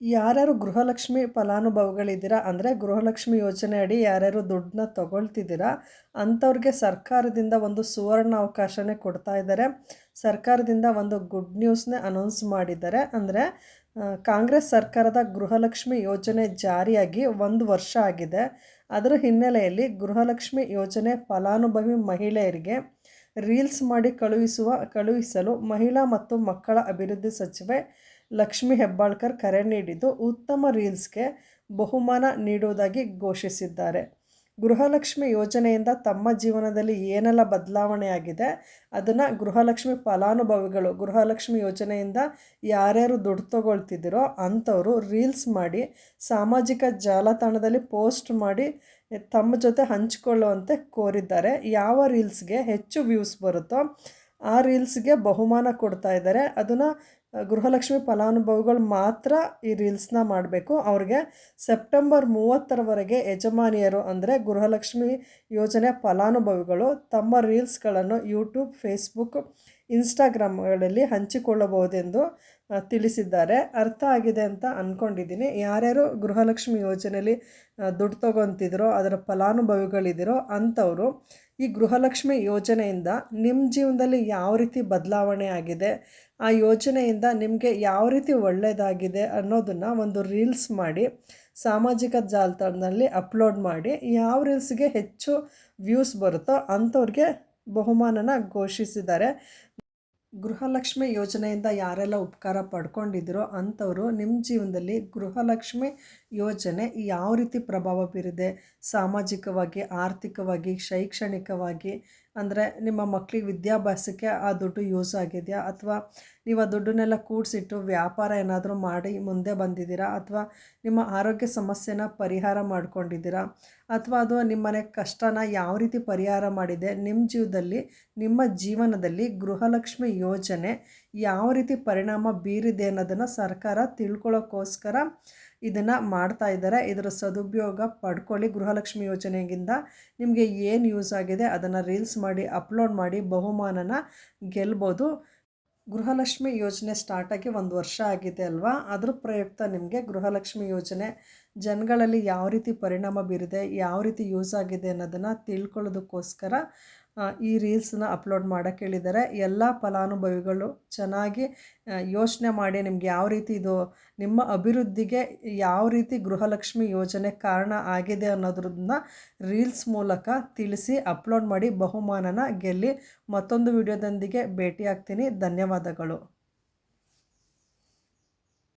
ಯಾರ್ಯಾರು ಗೃಹಲಕ್ಷ್ಮಿ ಫಲಾನುಭವಿಗಳಿದ್ದೀರಾ, ಅಂದರೆ ಗೃಹಲಕ್ಷ್ಮಿ ಯೋಜನೆ ಅಡಿ ಯಾರ್ಯಾರು ದುಡ್ಡನ್ನ ತಗೊಳ್ತಿದ್ದೀರಾ, ಅಂಥವ್ರಿಗೆ ಸರ್ಕಾರದಿಂದ ಒಂದು ಸುವರ್ಣ ಅವಕಾಶನೇ ಕೊಡ್ತಾ ಇದ್ದಾರೆ. ಸರ್ಕಾರದಿಂದ ಒಂದು ಗುಡ್ ನ್ಯೂಸ್ನೇ ಅನೌನ್ಸ್ ಮಾಡಿದ್ದಾರೆ. ಅಂದರೆ ಕಾಂಗ್ರೆಸ್ ಸರ್ಕಾರದ ಗೃಹಲಕ್ಷ್ಮಿ ಯೋಜನೆ ಜಾರಿಯಾಗಿ ಒಂದು ವರ್ಷ ಆಗಿದೆ. ಅದರ ಹಿನ್ನೆಲೆಯಲ್ಲಿ ಗೃಹಲಕ್ಷ್ಮಿ ಯೋಜನೆ ಫಲಾನುಭವಿ ಮಹಿಳೆಯರಿಗೆ ರೀಲ್ಸ್ ಮಾಡಿ ಕಳುಹಿಸುವ, ಕಳುಹಿಸಲು ಮಹಿಳಾ ಮತ್ತು ಮಕ್ಕಳ ಅಭಿವೃದ್ಧಿ ಸಚಿವೆ ಲಕ್ಷ್ಮಿ ಹೆಬ್ಬಾಳ್ಕರ್ ಕರೆ ನೀಡಿದ್ದು, ಉತ್ತಮ ರೀಲ್ಸ್ಗೆ ಬಹುಮಾನ ನೀಡುವುದಾಗಿ ಘೋಷಿಸಿದ್ದಾರೆ. ಗೃಹಲಕ್ಷ್ಮಿ ಯೋಜನೆಯಿಂದ ತಮ್ಮ ಜೀವನದಲ್ಲಿ ಏನೆಲ್ಲ ಬದಲಾವಣೆಯಾಗಿದೆ, ಅದನ್ನು ಗೃಹಲಕ್ಷ್ಮಿ ಫಲಾನುಭವಿಗಳು, ಗೃಹಲಕ್ಷ್ಮಿ ಯೋಜನೆಯಿಂದ ಯಾರ್ಯಾರು ದುಡ್ಡು ತಗೊಳ್ತಿದ್ದೀರೋ ಅಂಥವರು ರೀಲ್ಸ್ ಮಾಡಿ, ಸಾಮಾಜಿಕ ಜಾಲತಾಣದಲ್ಲಿ ಪೋಸ್ಟ್ ಮಾಡಿ ತಮ್ಮ ಜೊತೆ ಹಂಚಿಕೊಳ್ಳುವಂತೆ ಕೋರಿದ್ದಾರೆ. ಯಾವ ರೀಲ್ಸ್ಗೆ ಹೆಚ್ಚು ವ್ಯೂಸ್ ಬರುತ್ತೋ ಆ ರೀಲ್ಸ್ಗೆ ಬಹುಮಾನ ಕೊಡ್ತಾ ಇದ್ದಾರೆ. ಅದನ್ನು ಗೃಹಲಕ್ಷ್ಮಿ ಫಲಾನುಭವಿಗಳು ಮಾತ್ರ ಈ ರೀಲ್ಸ್ನ ಮಾಡಬೇಕು. ಅವ್ರಿಗೆ ಸೆಪ್ಟೆಂಬರ್ ಮೂವತ್ತರವರೆಗೆ ಯಜಮಾನಿಯರು ಅಂದರೆ ಗೃಹಲಕ್ಷ್ಮಿ ಯೋಜನೆ ಫಲಾನುಭವಿಗಳು ತಮ್ಮ ರೀಲ್ಸ್ಗಳನ್ನು ಯೂಟ್ಯೂಬ್, ಫೇಸ್ಬುಕ್, ಇನ್ಸ್ಟಾಗ್ರಾಮ್ಗಳಲ್ಲಿ ಹಂಚಿಕೊಳ್ಳಬಹುದೆಂದು ತಿಳಿಸಿದ್ದಾರೆ. ಅರ್ಥ ಆಗಿದೆ ಅಂತ ಅಂದ್ಕೊಂಡಿದ್ದೀನಿ ಯಾರ್ಯಾರು ಗೃಹಲಕ್ಷ್ಮಿ ಯೋಜನೆಯಲ್ಲಿ ದುಡ್ಡು ತೊಗೊತಿದ್ರೋ, ಅದರ ಫಲಾನುಭವಿಗಳಿದ್ದೀರೋ ಅಂಥವರು, ಈ ಗೃಹಲಕ್ಷ್ಮಿ ಯೋಜನೆಯಿಂದ ನಿಮ್ಮ ಜೀವನದಲ್ಲಿ ಯಾವ ರೀತಿ ಬದಲಾವಣೆ ಆಗಿದೆ, ಆ ಯೋಜನೆಯಿಂದ ನಿಮಗೆ ಯಾವ ರೀತಿ ಒಳ್ಳೆಯದಾಗಿದೆ ಅನ್ನೋದನ್ನು ಒಂದು ರೀಲ್ಸ್ ಮಾಡಿ, ಸಾಮಾಜಿಕ ಜಾಲತಾಣದಲ್ಲಿ ಅಪ್ಲೋಡ್ ಮಾಡಿ, ಯಾವ ರೀಲ್ಸ್ಗೆ ಹೆಚ್ಚು ವ್ಯೂಸ್ ಬರುತ್ತೋ ಅಂಥವ್ರಿಗೆ ಬಹುಮಾನನ ಘೋಷಿಸಿದ್ದಾರೆ. ಗೃಹಲಕ್ಷ್ಮಿ ಯೋಜನೆಯಿಂದ ಯಾರೆಲ್ಲ ಉಪಕಾರ ಪಡ್ಕೊಂಡಿದ್ರೋ ಅಂಥವರು ನಿಮ್ಮ ಜೀವನದಲ್ಲಿ ಗೃಹಲಕ್ಷ್ಮಿ ಯೋಜನೆ ಯಾವ ರೀತಿ ಪ್ರಭಾವ ಬೀರಿದೆ? ಸಾಮಾಜಿಕವಾಗಿ, ಆರ್ಥಿಕವಾಗಿ, ಶೈಕ್ಷಣಿಕವಾಗಿ? ಅಂದರೆ ನಿಮ್ಮ ಮಕ್ಕಳಿಗೆ ವಿದ್ಯಾಭ್ಯಾಸಕ್ಕೆ ಆ ದುಡ್ಡು ಯೂಸ್ ಆಗಿದೆಯಾ? ಅಥವಾ ನೀವು ಆ ದುಡ್ಡನ್ನೆಲ್ಲ ಕೂಡಿಸಿಟ್ಟು ವ್ಯಾಪಾರ ಏನಾದರೂ ಮಾಡಿ ಮುಂದೆ ಬಂದಿದ್ದೀರಾ? ಅಥವಾ ನಿಮ್ಮ ಆರೋಗ್ಯ ಸಮಸ್ಯೆನ ಪರಿಹಾರ ಮಾಡ್ಕೊಂಡಿದ್ದೀರಾ? ಅಥವಾ ಅದು ನಿಮ್ಮನೆ ಕಷ್ಟನ ಯಾವ ರೀತಿ ಪರಿಹಾರ ಮಾಡಿದೆ? ನಿಮ್ಮ ಜೀವದಲ್ಲಿ ನಿಮ್ಮ ಜೀವನದಲ್ಲಿ ಗೃಹಲಕ್ಷ್ಮಿ ಯೋಜನೆ ಯಾವ ರೀತಿ ಪರಿಣಾಮ ಬೀರಿದೆ ಅನ್ನೋದನ್ನು ಸರ್ಕಾರ ತಿಳ್ಕೊಳ್ಳೋಕ್ಕೋಸ್ಕರ ಇದನ್ನು ಮಾಡ್ತಾ ಇದ್ದಾರೆ. ಇದರ ಸದುಪಯೋಗ ಪಡ್ಕೊಳ್ಳಿ. ಗೃಹಲಕ್ಷ್ಮಿ ಯೋಜನೆಗಿಂತ ನಿಮಗೆ ಏನು ಯೂಸ್ ಆಗಿದೆ ಅದನ್ನು ರೀಲ್ಸ್ ಮಾಡಿ ಅಪ್ಲೋಡ್ ಮಾಡಿ, ಬಹುಮಾನನ ಗೆಲ್ಬೋದು. ಗೃಹಲಕ್ಷ್ಮಿ ಯೋಜನೆ ಸ್ಟಾರ್ಟಾಗಿ ಒಂದು ವರ್ಷ ಆಗಿದೆ ಅಲ್ವಾ? ಅದ್ರ ಪ್ರಯುಕ್ತ ನಿಮಗೆ ಗೃಹಲಕ್ಷ್ಮಿ ಯೋಜನೆ ಜನಗಳಲ್ಲಿ ಯಾವ ರೀತಿ ಪರಿಣಾಮ ಬೀರಿದೆ, ಯಾವ ರೀತಿ ಯೂಸ್ ಆಗಿದೆ ಅನ್ನೋದನ್ನು ತಿಳ್ಕೊಳ್ಳೋದಕ್ಕೋಸ್ಕರ ಈ ರೀಲ್ಸನ್ನ ಅಪ್ಲೋಡ್ ಮಾಡೋಕ್ಕೆ ಹೇಳಿದ್ದಾರೆ. ಎಲ್ಲ ಫಲಾನುಭವಿಗಳು ಚೆನ್ನಾಗಿ ಯೋಚನೆ ಮಾಡಿ ನಿಮ್ಗೆ ಯಾವ ರೀತಿ ಇದು, ನಿಮ್ಮ ಅಭಿವೃದ್ಧಿಗೆ ಯಾವ ರೀತಿ ಗೃಹಲಕ್ಷ್ಮಿ ಯೋಜನೆ ಕಾರಣ ಆಗಿದೆ ಅನ್ನೋದ್ರನ್ನ ರೀಲ್ಸ್ ಮೂಲಕ ತಿಳಿಸಿ, ಅಪ್ಲೋಡ್ ಮಾಡಿ ಬಹುಮಾನನ ಗೆಲ್ಲಿ ಮತ್ತೊಂದು ವಿಡಿಯೋದೊಂದಿಗೆ ಭೇಟಿಯಾಗ್ತೀನಿ. ಧನ್ಯವಾದಗಳು.